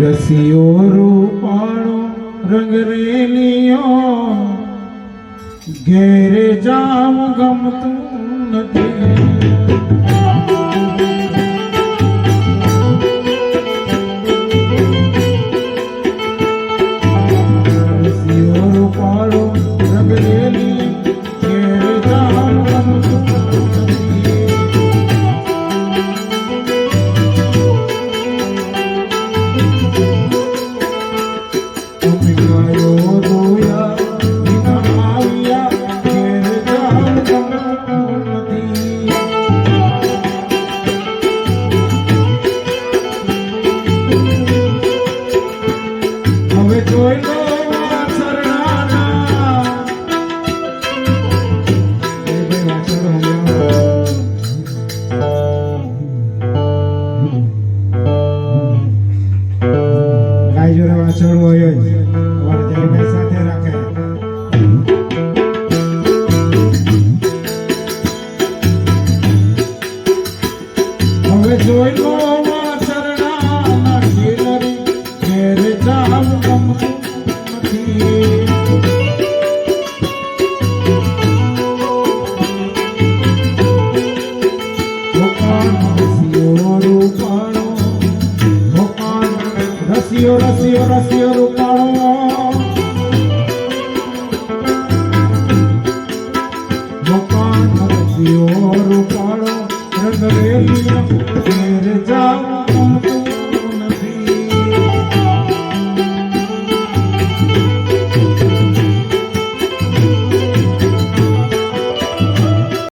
રસિયો રૂપાળો રંગ રેલિયો ઘેરે જામ ગમતું નથી. વાછરડું હોય હવે જોઈ લો. રસીઓ રસીઓ રસીઓ રૂપાળો ગોપાલ રૂપાળો રંગ